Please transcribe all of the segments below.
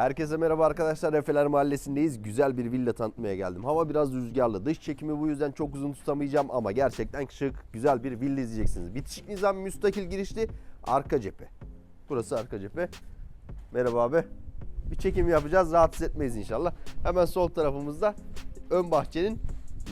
Herkese merhaba arkadaşlar. Efeler Mahallesi'ndeyiz. Güzel bir villa tanıtmaya geldim. Hava biraz rüzgarlı. Dış çekimi bu yüzden çok uzun tutamayacağım ama gerçekten şık, güzel bir villa izleyeceksiniz. Bitişik nizam müstakil girişli arka cephe. Burası arka cephe. Merhaba abi. Bir çekim yapacağız. Rahatsız etmeyiz inşallah. Hemen sol tarafımızda ön bahçenin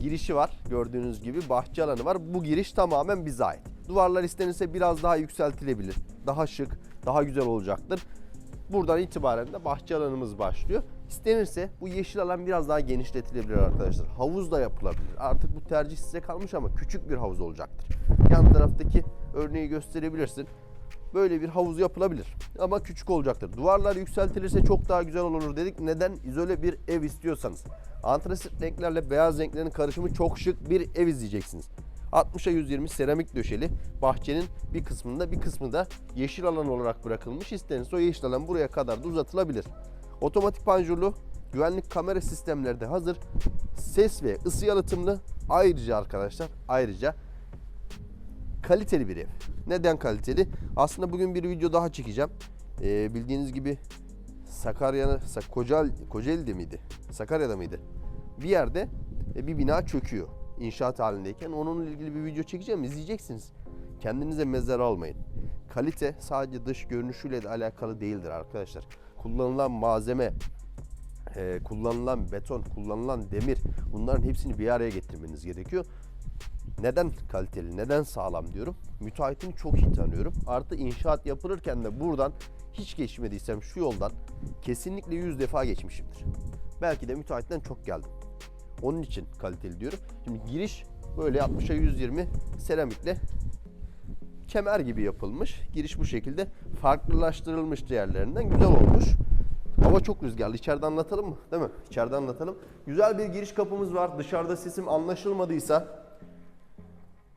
girişi var. Gördüğünüz gibi bahçe alanı var. Bu giriş tamamen bize ait. Duvarlar istenirse biraz daha yükseltilebilir. Daha şık, daha güzel olacaktır. Buradan itibaren de bahçe alanımız başlıyor. İstenirse bu yeşil alan biraz daha genişletilebilir arkadaşlar. Havuz da yapılabilir. Artık bu tercih size kalmış ama küçük bir havuz olacaktır. Yan taraftaki örneği gösterebilirsin. Böyle bir havuz yapılabilir ama küçük olacaktır. Duvarlar yükseltilirse çok daha güzel olur dedik. Neden? İzole bir ev istiyorsanız. Antrasit renklerle beyaz renklerin karışımı çok şık bir ev izleyeceksiniz. 60'a 120 seramik döşeli bahçenin bir kısmında bir kısmı da yeşil alan olarak bırakılmış. İstenirse o yeşil alan buraya kadar da uzatılabilir. Otomatik panjurlu güvenlik kamera sistemleri de hazır. Ses ve ısı yalıtımlı. Ayrıca arkadaşlar ayrıca kaliteli bir ev. Neden kaliteli? Aslında bugün bir video daha çekeceğim. Ee, bildiğiniz gibi Sakarya'nın Sak- Kocaeli, Kocaeli'de miydi? Sakarya'da mıydı? Bir yerde e, bir bina çöküyor inşaat halindeyken. Onunla ilgili bir video çekeceğim. izleyeceksiniz. Kendinize mezar almayın. Kalite sadece dış görünüşüyle de alakalı değildir arkadaşlar. Kullanılan malzeme, e, kullanılan beton, kullanılan demir bunların hepsini bir araya getirmeniz gerekiyor. Neden kaliteli, neden sağlam diyorum? Müteahhitini çok iyi tanıyorum. Artı inşaat yapılırken de buradan hiç geçmediysem şu yoldan kesinlikle 100 defa geçmişimdir. Belki de müteahhitten çok geldim. Onun için kaliteli diyorum. Şimdi giriş böyle 60'a 120 seramikle kemer gibi yapılmış. Giriş bu şekilde farklılaştırılmış diğerlerinden güzel olmuş. Hava çok rüzgarlı. İçeride anlatalım mı? Değil mi? İçeride anlatalım. Güzel bir giriş kapımız var. Dışarıda sesim anlaşılmadıysa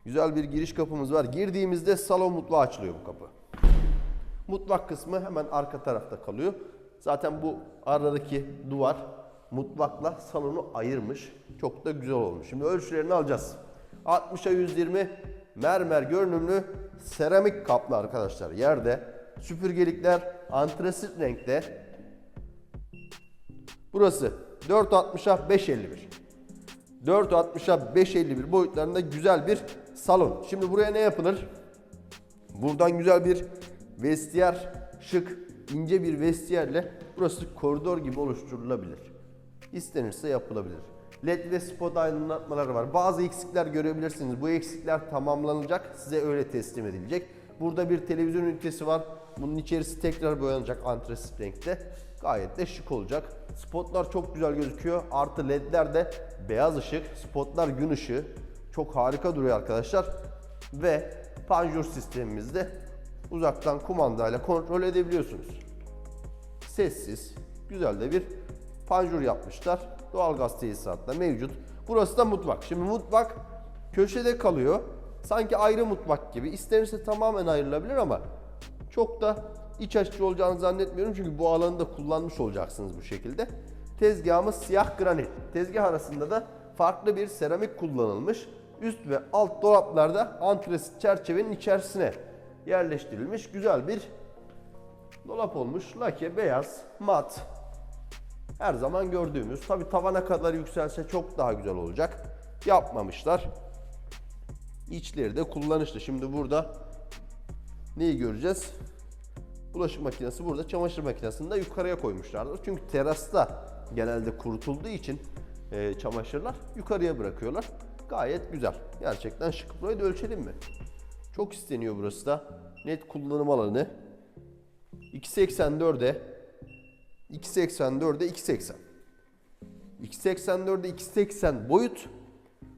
güzel bir giriş kapımız var. Girdiğimizde salon mutfağı açılıyor bu kapı. Mutfak kısmı hemen arka tarafta kalıyor. Zaten bu aradaki duvar mutfakla salonu ayırmış. Çok da güzel olmuş. Şimdi ölçülerini alacağız. 60'a 120 mermer görünümlü seramik kaplı arkadaşlar. Yerde süpürgelikler antrasit renkte. Burası 4.60'a 5.51. 4.60'a 5.51 boyutlarında güzel bir salon. Şimdi buraya ne yapılır? Buradan güzel bir vestiyer, şık, ince bir vestiyerle burası koridor gibi oluşturulabilir. İstenirse yapılabilir. LED ve spot aydınlatmaları var. Bazı eksikler görebilirsiniz. Bu eksikler tamamlanacak. Size öyle teslim edilecek. Burada bir televizyon ünitesi var. Bunun içerisi tekrar boyanacak antrasit renkte. Gayet de şık olacak. Spotlar çok güzel gözüküyor. Artı ledler de beyaz ışık. Spotlar gün ışığı. Çok harika duruyor arkadaşlar. Ve panjur sistemimizde uzaktan kumandayla kontrol edebiliyorsunuz. Sessiz, güzel de bir panjur yapmışlar. Doğalgaz tesisatı da mevcut. Burası da mutfak. Şimdi mutfak köşede kalıyor. Sanki ayrı mutfak gibi. İstenirse tamamen ayrılabilir ama çok da iç açıcı olacağını zannetmiyorum. Çünkü bu alanı da kullanmış olacaksınız bu şekilde. Tezgahımız siyah granit. Tezgah arasında da farklı bir seramik kullanılmış. Üst ve alt dolaplarda antresit çerçevenin içerisine yerleştirilmiş güzel bir dolap olmuş. Lake beyaz, mat. Her zaman gördüğümüz. Tabi tavana kadar yükselse çok daha güzel olacak. Yapmamışlar. İçleri de kullanışlı. Şimdi burada neyi göreceğiz? Bulaşık makinesi burada. Çamaşır makinesini de yukarıya koymuşlardır. Çünkü terasta genelde kurutulduğu için e, çamaşırlar yukarıya bırakıyorlar. Gayet güzel. Gerçekten şık. Burayı da ölçelim mi? Çok isteniyor burası da. Net kullanım alanı. 2.84'e 2.84'e 2.80 2.84'e 2.80 boyut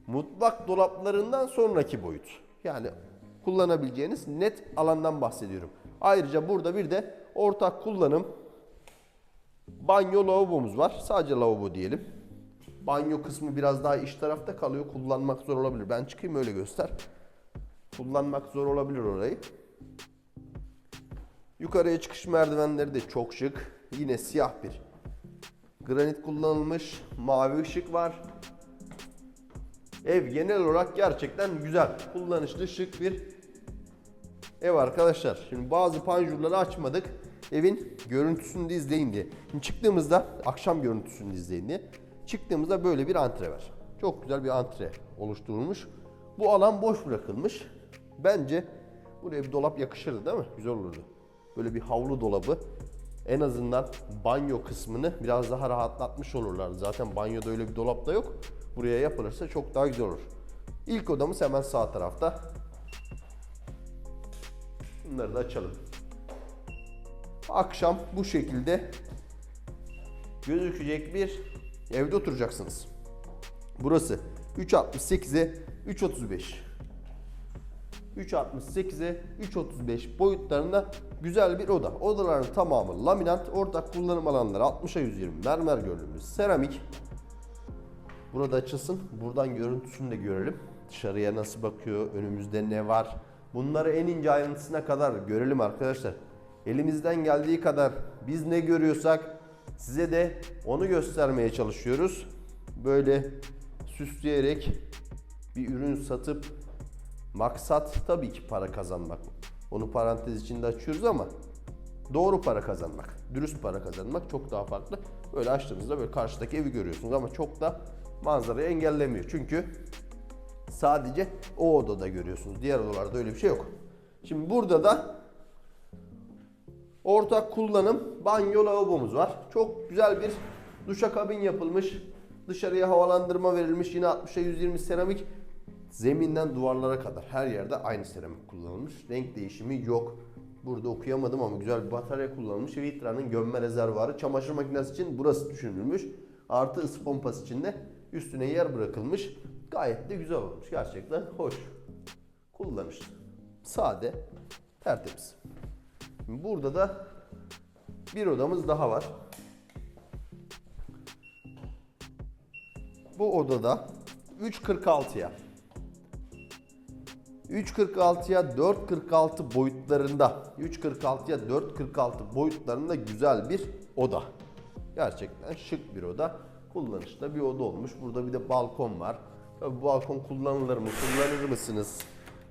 mutfak dolaplarından sonraki boyut. Yani kullanabileceğiniz net alandan bahsediyorum. Ayrıca burada bir de ortak kullanım banyo lavabomuz var. Sadece lavabo diyelim. Banyo kısmı biraz daha iç tarafta kalıyor. Kullanmak zor olabilir. Ben çıkayım öyle göster. Kullanmak zor olabilir orayı. Yukarıya çıkış merdivenleri de çok şık. Yine siyah bir granit kullanılmış. Mavi ışık var. Ev genel olarak gerçekten güzel. Kullanışlı şık bir ev arkadaşlar. Şimdi bazı panjurları açmadık. evin görüntüsünü de izleyin diye. Şimdi çıktığımızda akşam görüntüsünü izleyin diye. Çıktığımızda böyle bir antre var. Çok güzel bir antre oluşturulmuş. Bu alan boş bırakılmış. Bence buraya bir dolap yakışırdı değil mi? Güzel olurdu. Böyle bir havlu dolabı. En azından banyo kısmını biraz daha rahatlatmış olurlar. Zaten banyoda öyle bir dolap da yok. Buraya yapılırsa çok daha güzel olur. İlk odamız hemen sağ tarafta. Bunları da açalım. Akşam bu şekilde gözükecek bir evde oturacaksınız. Burası 3.68'e 3.35. 3.68'e 3.35 boyutlarında güzel bir oda. Odaların tamamı laminat, ortak kullanım alanları 60'a 120 mermer görünümlü seramik. Burada açılsın. Buradan görüntüsünü de görelim. Dışarıya nasıl bakıyor, önümüzde ne var. Bunları en ince ayrıntısına kadar görelim arkadaşlar. Elimizden geldiği kadar biz ne görüyorsak size de onu göstermeye çalışıyoruz. Böyle süsleyerek bir ürün satıp maksat tabii ki para kazanmak. Onu parantez içinde açıyoruz ama doğru para kazanmak, dürüst para kazanmak çok daha farklı. Böyle açtığınızda böyle karşıdaki evi görüyorsunuz ama çok da manzarayı engellemiyor. Çünkü sadece o odada görüyorsunuz. Diğer odalarda öyle bir şey yok. Şimdi burada da ortak kullanım banyo lavabomuz var. Çok güzel bir duşakabin yapılmış. Dışarıya havalandırma verilmiş. Yine 60'a 120 seramik. Zeminden duvarlara kadar her yerde aynı seramik kullanılmış. Renk değişimi yok. Burada okuyamadım ama güzel bir batarya kullanılmış. Vitra'nın gömme rezervuarı. Çamaşır makinesi için burası düşünülmüş. Artı ısı pompası için de üstüne yer bırakılmış. Gayet de güzel olmuş. Gerçekten hoş. Kullanışlı. Sade. Tertemiz. Burada da bir odamız daha var. Bu odada 3.46'ya 3.46'ya 4.46 boyutlarında 3.46'ya 4.46 boyutlarında güzel bir oda. Gerçekten şık bir oda. Kullanışlı bir oda olmuş. Burada bir de balkon var. Tabii bu balkon kullanılır mı? Kullanır mısınız?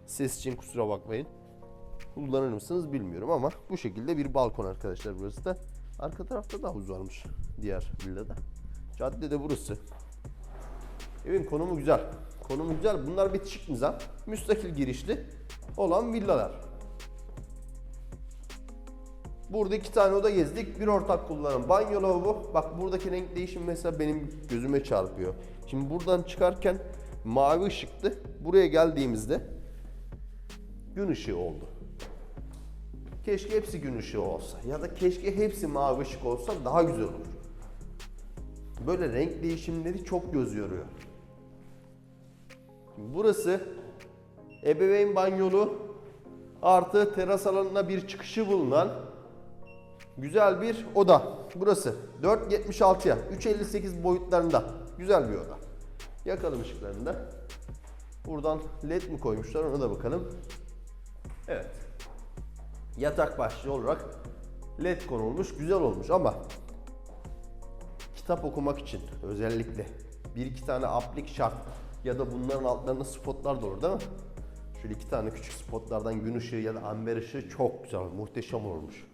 Ses için kusura bakmayın. Kullanır mısınız bilmiyorum ama bu şekilde bir balkon arkadaşlar burası da. Arka tarafta da havuz varmış diğer villada. Cadde de burası. Evin konumu güzel. Konumu güzel. Bunlar bitişik nizam. Müstakil girişli olan villalar. Burada iki tane oda gezdik. Bir ortak kullanım. Banyo lavabo. Bak buradaki renk değişimi mesela benim gözüme çarpıyor. Şimdi buradan çıkarken mavi ışıktı. Buraya geldiğimizde gün ışığı oldu. Keşke hepsi gün ışığı olsa ya da keşke hepsi mavi ışık olsa daha güzel olur. Böyle renk değişimleri çok göz yoruyor. Burası ebeveyn banyolu artı teras alanına bir çıkışı bulunan güzel bir oda. Burası 4.76'ya 3.58 boyutlarında güzel bir oda. Yakalım ışıklarını da. Buradan led mi koymuşlar ona da bakalım. Evet. Yatak başlığı olarak led konulmuş güzel olmuş ama kitap okumak için özellikle bir iki tane aplik şart ya da bunların altlarında spotlar da olur değil mi? Şöyle iki tane küçük spotlardan gün ışığı ya da amber ışığı çok güzel, muhteşem olmuş.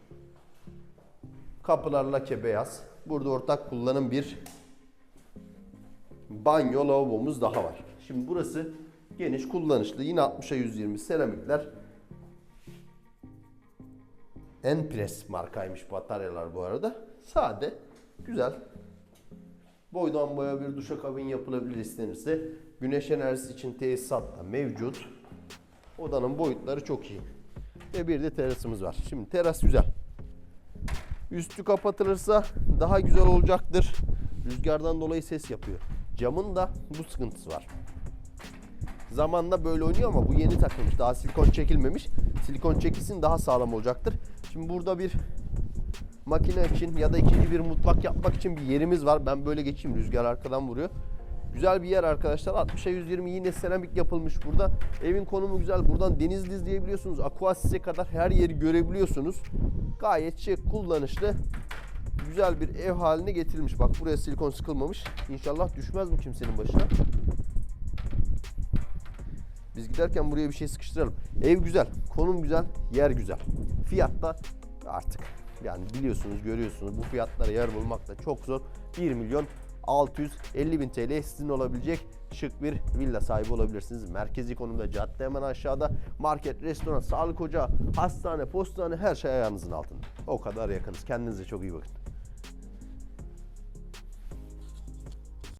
Kapılar lake beyaz. Burada ortak kullanım bir banyo lavabomuz daha var. Şimdi burası geniş kullanışlı. Yine 60'a 120 seramikler. Enpres markaymış bataryalar bu arada. Sade, güzel. Boydan boya bir duşakabin yapılabilir istenirse. Güneş enerjisi için tesisat da mevcut. Odanın boyutları çok iyi. Ve bir de terasımız var. Şimdi teras güzel. Üstü kapatılırsa daha güzel olacaktır. Rüzgardan dolayı ses yapıyor. Camın da bu sıkıntısı var. Zamanla böyle oynuyor ama bu yeni takılmış. Daha silikon çekilmemiş. Silikon çekilsin daha sağlam olacaktır. Şimdi burada bir makine için ya da ikinci bir mutfak yapmak için bir yerimiz var. Ben böyle geçeyim rüzgar arkadan vuruyor. Güzel bir yer arkadaşlar. 60'a 120 yine seramik yapılmış burada. Evin konumu güzel. Buradan Denizli izleyebiliyorsunuz. Aquasis'e kadar her yeri görebiliyorsunuz. Gayet şık, kullanışlı. Güzel bir ev haline getirilmiş. Bak buraya silikon sıkılmamış. İnşallah düşmez bu kimsenin başına. Biz giderken buraya bir şey sıkıştıralım. Ev güzel, konum güzel, yer güzel. Fiyat da artık Yani biliyorsunuz, görüyorsunuz bu fiyatlara yer bulmak da çok zor. 1 milyon 650 bin TL sizin olabilecek şık bir villa sahibi olabilirsiniz. Merkezi konumda cadde hemen aşağıda. Market, restoran, sağlık ocağı, hastane, postane her şey ayağınızın altında. O kadar yakınız. Kendinize çok iyi bakın.